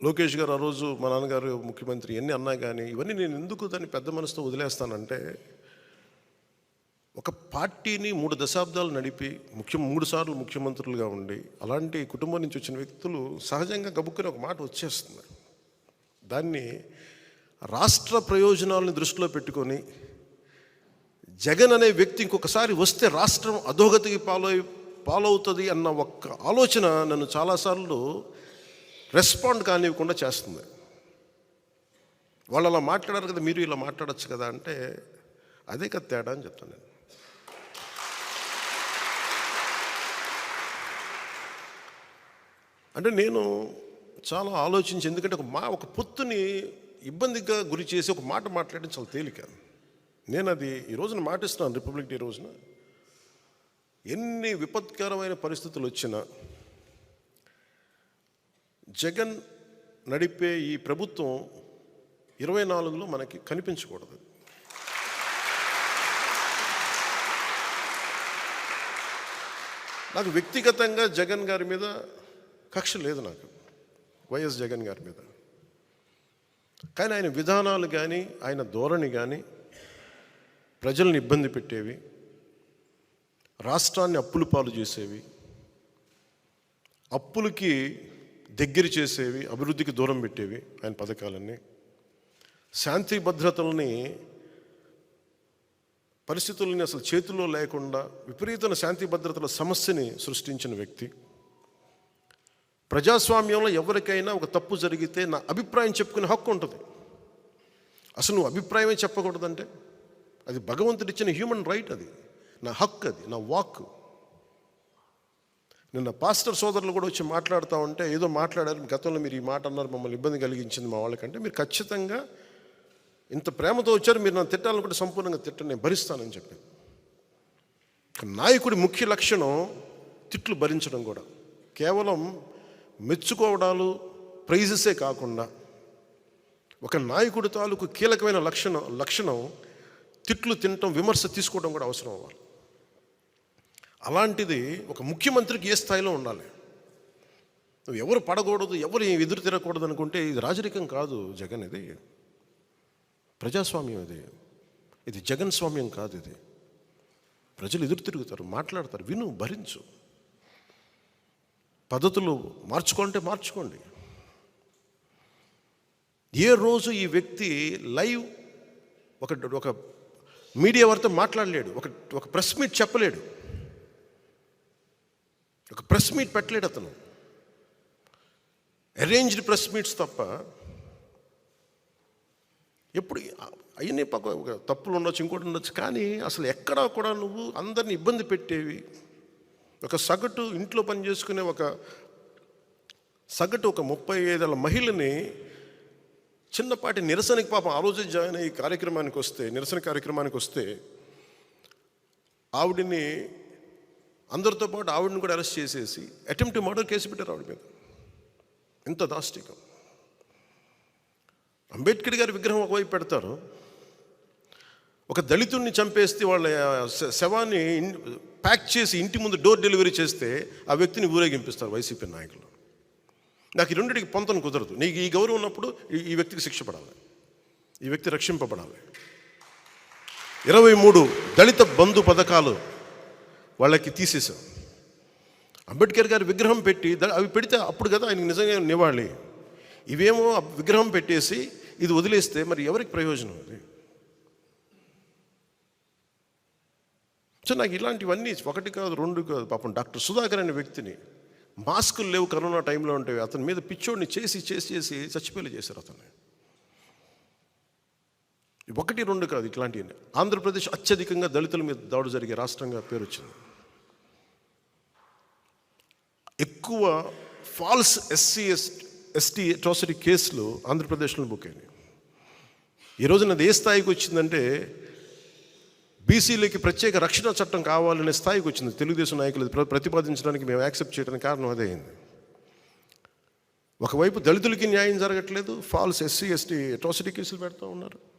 లోకేష్ గారు ఆ రోజు మా నాన్నగారు ముఖ్యమంత్రి ఎన్ని అన్నా కానీ ఇవన్నీ నేను ఎందుకు దాన్ని పెద్ద మనసుతో వదిలేస్తానంటే ఒక పార్టీని మూడు దశాబ్దాలు నడిపి ముఖ్యం మూడు సార్లు ముఖ్యమంత్రులుగా ఉండి అలాంటి కుటుంబం నుంచి వచ్చిన వ్యక్తులు సహజంగా గబుక్కుని ఒక మాట వచ్చేస్తుంది దాన్ని రాష్ట్ర ప్రయోజనాలను దృష్టిలో పెట్టుకొని జగన్ అనే వ్యక్తి ఇంకొకసారి వస్తే రాష్ట్రం అధోగతికి పాలై పాలవుతుంది అన్న ఒక్క ఆలోచన నన్ను చాలాసార్లు రెస్పాండ్ కానివ్వకుండా చేస్తుంది. వాళ్ళు అలా మాట్లాడారు కదా మీరు ఇలా మాట్లాడచ్చు కదా అంటే అదే కదా తేడా అని చెప్తాను నేను. అంటే నేను చాలా ఆలోచించి ఎందుకంటే ఒక మా ఒక పొత్తుని ఇబ్బందిగా గురి చేసి ఒక మాట మాట్లాడడం చాలా తేలిక. నేను అది ఈ రోజున మాటిస్తున్నాను రిపబ్లిక్ డే రోజున. ఎన్ని విపత్కరమైన పరిస్థితులు వచ్చినా జగన్ నడిపే ఈ ప్రభుత్వం ఇరవై నాలుగులో మనకి కనిపించకూడదు. నాకు వ్యక్తిగతంగా జగన్ గారి మీద కక్ష లేదు నాకు వైఎస్ జగన్ గారి మీద. కానీ ఆయన విధానాలు కానీ ఆయన ధోరణి కానీ ప్రజల్ని ఇబ్బంది పెట్టేవి రాష్ట్రాన్ని అప్పులు పాలు చేసేవి. అప్పులకి దగ్గర చేసేవి అభివృద్ధికి దూరం పెట్టేవి ఆయన పథకాలన్నీ. శాంతి భద్రతల్ని పరిస్థితుల్ని అసలు చేతుల్లో లేకుండా విపరీతమైన శాంతి భద్రతల సమస్యని సృష్టించిన వ్యక్తి. ప్రజాస్వామ్యంలో ఎవరికైనా ఒక తప్పు జరిగితే నా అభిప్రాయం చెప్పుకునే హక్కు ఉంటుంది. అసలు నువ్వు అభిప్రాయమే చెప్పకూడదంటే? అది భగవంతుడిచ్చిన హ్యూమన్ రైట్ అది. నా హక్కు అది నా వాక్. నిన్న పాస్టర్ సోదరులు కూడా వచ్చి మాట్లాడుతూ ఉంటే ఏదో మాట్లాడారు గతంలో మీరు ఈ మాట అన్నారు మమ్మల్ని ఇబ్బంది కలిగించింది మా వాళ్ళకంటే. మీరు ఖచ్చితంగా ఇంత ప్రేమతో వచ్చారు మీరు నన్ను తిట్టాలనుకుంటే సంపూర్ణంగా తిట్టండి నేను భరిస్తానని చెప్పి నాయకుడి ముఖ్య లక్షణం తిట్లు భరించడం కూడా. కేవలం మెచ్చుకోవడాలు ప్రైజెసే కాకుండా ఒక నాయకుడి తాలూకు కీలకమైన లక్షణం లక్షణం తిట్లు తినటం విమర్శ తీసుకోవడం కూడా అవసరం అవ్వాలి. అలాంటిది ఒక ముఖ్యమంత్రికి ఏ స్థాయిలో ఉండాలి? నువ్వు ఎవరు పడకూడదు ఎవరు ఎదురు తిరగకూడదు అనుకుంటే ఇది రాజరికం కాదు జగన్ ఇది. ప్రజాస్వామ్యం ఇది. ఇది జగన్ స్వామ్యం కాదు ఇది. ప్రజలు ఎదురు తిరుగుతారు మాట్లాడతారు విను భరించు. పద్ధతులు మార్చుకోంటే మార్చుకోండి. ఏ రోజు ఈ వ్యక్తి లైవ్ ఒక ఒక మీడియా వారితో మాట్లాడలేడు ఒక ఒక ప్రెస్ మీట్ చెప్పలేడు. ఒక ప్రెస్ మీట్ పెట్టలేడు అతను. అరేంజ్డ్ ప్రెస్ మీట్స్ తప్ప ఎప్పుడు అవన్నీ పక్క తప్పులు ఉండొచ్చు ఇంకోటి ఉండొచ్చు కానీ అసలు ఎక్కడా కూడా నువ్వు అందరిని ఇబ్బంది పెట్టేవి. ఒక సగటు ఇంట్లో పని చేసుకునే ఒక సగటు ఒక ముప్పై ఐదేళ్ళ మహిళని చిన్నపాటి నిరసనకి పాపం ఆ రోజే జాయిన్ అయ్యి కార్యక్రమానికి వస్తే నిరసన కార్యక్రమానికి వస్తే ఆవిడని అందరితో పాటు ఆవిడని కూడా అరెస్ట్ చేసేసి అటెంప్ట్ మర్డర్ కేసు పెట్టారు ఆవిడ మీద. ఎంత దాష్టికం. అంబేద్కర్ గారి విగ్రహం ఒకవైపు పెడతారు. ఒక దళితుడిని చంపేస్తే వాళ్ళ శ- శవాన్ని ప్యాక్ చేసి ఇంటి ముందు డోర్ డెలివరీ చేస్తే ఆ వ్యక్తిని ఊరేగింపిస్తారు వైసీపీ నాయకులు. నాకు ఈ రెండింటికి పొంతను కుదరదు. నీకు ఈ గౌరవం ఉన్నప్పుడు ఈ- ఈ వ్యక్తికి శిక్ష పడాలి. ఈ వ్యక్తి రక్షింపబడాలి. ఇరవై మూడు దళిత బంధు పథకాలు వాళ్ళకి తీసేశాం. అంబేద్కర్ గారి విగ్రహం పెట్టి అవి పెడితే అప్పుడు కదా ఆయనకి నిజంగా నివాళి. ఇవేమో విగ్రహం పెట్టేసి ఇది వదిలేస్తే మరి ఎవరికి ప్రయోజనం అది? సో నాకు ఇలాంటివన్నీ ఒకటి కాదు రెండు కాదు పాపం. డాక్టర్ సుధాకర్ అనే వ్యక్తిని మాస్కులు లేవు కరోనా టైంలో ఉంటాయి అతని మీద పిచ్చోడిని చేసి చేసి చేసి చచ్చిపోయి చేశారు అతన్ని ఒకటి రెండు కాదు ఇట్లాంటివి ఆంధ్రప్రదేశ్ అత్యధికంగా దళితుల మీద దాడు జరిగే రాష్ట్రంగా పేరు వచ్చింది. ఎక్కువ false SC S ST atrocity కేసులు ఆంధ్రప్రదేశ్లో బుక్ అయినాయి. ఈ రోజున అది ఏ స్థాయికి వచ్చిందంటే బీసీలకి ప్రత్యేక రక్షణ చట్టం కావాలనే స్థాయికి వచ్చింది. తెలుగుదేశం నాయకులు ప్రతిపాదించడానికి మేము యాక్సెప్ట్ చేయడానికి కారణం అదే అయింది. ఒకవైపు దళితులకి న్యాయం జరగట్లేదు ఫాల్స్ ఎస్సీ ఎస్టీ అట్రాసిటీ కేసులు పెడతా ఉన్నారు.